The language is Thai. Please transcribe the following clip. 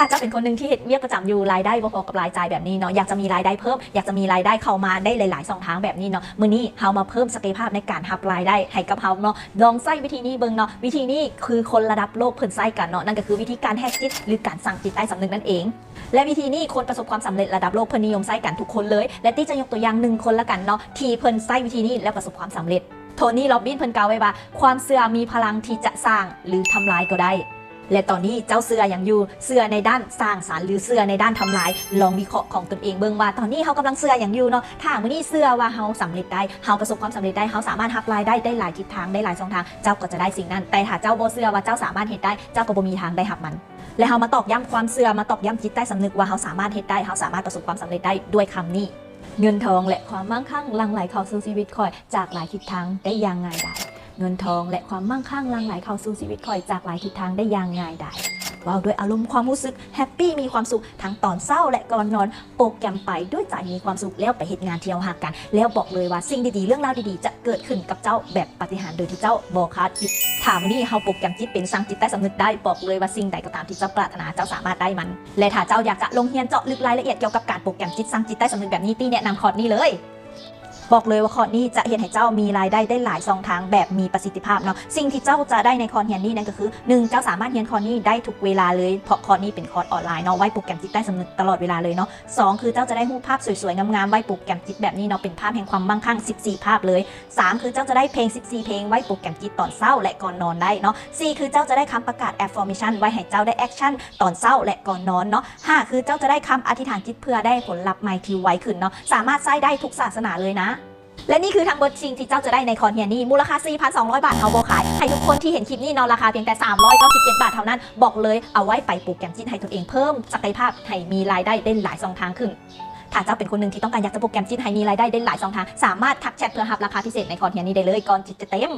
ถ้าจ้าเป็นคนหนึ่งที่เฮ็ดเวียกประจำอยู่รายได้พอกับรายจ่ายแบบนี้เนาะอยากจะมีรายได้เพิ่มอยากจะมีรายได้เข้ามาได้หลายๆช่องทางแบบนี้เนาะมือนี้เฮามาเพิ่มศักยภาพในการรับรายได้ให้กับเฮาเนาะลองใช้วิธีนี้เบิ่งเนาะวิธีนี้คือคนระดับโลกเพิ่นใช้กันเนาะนั่นก็คือวิธีการแฮกจิตหรือการสั่งจิตใต้สำนึกนั่นเอง และวิธีนี้คนประสบความสำเร็จระดับโลกเพิ่นนิยมใช้กันทุกคนเลย และที่จะยกตัวอย่างหนึ่งคนละกันเนาะที่เพิ่นใช้วิธีนี้แล้วประสบความสำเร็จโทนี่โรบบินเพิ่นกล่าวไว้ว่า ความเสื่อมีพลังที่จะสร้างหรือทำลายก็ได้ และตอนนี้เจ้าเสืออย่างอยู่เสือในด้านสร้างสารรค์หรือเสือในด้านทำลาย ลองวิเคราะห์ของตนเองเบิ่งว่าตอนนี้เขากำลังเสืออย่างอยู่เนาะถ้ามือนี้เสือว่าเฮาสำเร็จได้เฮาประสบความสำเร็จได้เฮาสามารถรับรายได้ได้หลายทิศทางได้หลายช่องทาง เจ้าก็จะได้สิ่งนั้น แต่ถ้าเจ้าโบเสือว่าเจ้าสามารถเฮ็ดได้เจ้าก็บ่มีทางได้รับมันและเฮามาตอกย้ำความเสื่อมาตอกย้ำจิตใต้สำนึกว่าเฮาสามารถเฮ็ดได้เฮาสามารถประสบความสำเร็จได้ด้วยคำนี้ เงินทองและความมั่งคั่งลังไหลเข้าสู่ชีวิตคอยจากหลายทิศทางได้อย่างง่ายดาย เงินทอง และความมั่งคั่งลังไหลเข้าสู่ชีวิตคอยจากหลายทิศทางได้อย่างง่ายดายว้าวด้วยอารมณ์ความรู้สึกแฮปปี้มีความสุขทั้งตอนเศร้าและก่อนนอน โปรแกรมไปด้วยใจมีความสุขแล้วไปเหตุงานเที่ยวหากัน แล้วบอกเลยว่าสิ่งดีๆ เรื่องราวดีๆ จะเกิดขึ้นกับเจ้าแบบปฏิหารโดยที่เจ้าบอคาดคิดถามนี่เฮาโปรแกรมจิตเป็นสร้างจิตใต้สำนึกได้บอกเลยว่าสิ่งใดก็ตามที่เจ้าปรารถนาเจ้าสามารถได้มัน และถ้าเจ้าอยากจะลงเรียนเจาะลึกรายละเอียดเกี่ยวกับการโปรแกรมจิตสร้างจิตใต้สำนึกแบบนี้ตี้แนะนำคอร์สนี้เลย บอกเลยว่าคอร์สนี้จะเห็นให้เจ้ามีรายได้ได้หลายช่องทางแบบมีประสิทธิภาพเนาะสิ่งที่เจ้าจะได้ในคอร์สเรียนนี้นั่นก็คือหนึ่งเจ้าสามารถเรียนคอร์สนี้ได้ทุกเวลาเลยเพราะคอร์สนี้เป็นคอร์สออนไลน์เนาะไว้โปรแกรมจิตใต้สำนึกตลอดเวลาเลยเนาะสองคือเจ้าจะได้รูปภาพสวยๆงามๆไว้โปรแกรมจิตแบบนี้เนาะเป็นภาพแห่งความมั่งคั่ง 14 ภาพเลย 3 คือเจ้าจะได้เพลง 14 เพลงไว้โปรแกรมจิตตอนเศร้าและก่อนนอนได้เนาะ4คือเจ้าจะได้คำประกาศ affirmation ไว้ให้เจ้าได้แอคชั่นตอนเศร้าและก่อนนอนเนาะ5คือเจ้าจะได้คำอธิษฐานจิตเพื่อได้ผลลัพธ์ใหม่ที่ไวขึ้นเนาะสามารถใช้ได้ทุกศาสนาเลยนะ และนี่คือทางเบิร์ดชิงที่เจ้าจะได้ในคอนเฮียนี่มูลค่า 4,200 บาทเอาโบขาย ให้ทุกคนที่เห็นคลิปนี้นอนราคาเพียงแต่ 397 บาทเท่านั้น บอกเลยเอาไว้ไปปลูกแกมจินให้ตัวเองเพิ่มศักยภาพให้มีรายได้ได้หลายสองทางขึ้นถ้าเจ้าเป็นคนหนึ่งที่ต้องการอยากจะโปรแกรมจิตให้มีรายได้ได้หลายสองทาง สามารถทักแชทเพื่อหับราคาพิเศษในคอนเฮียนี่ได้เลยก่อนจิตจะเต็ม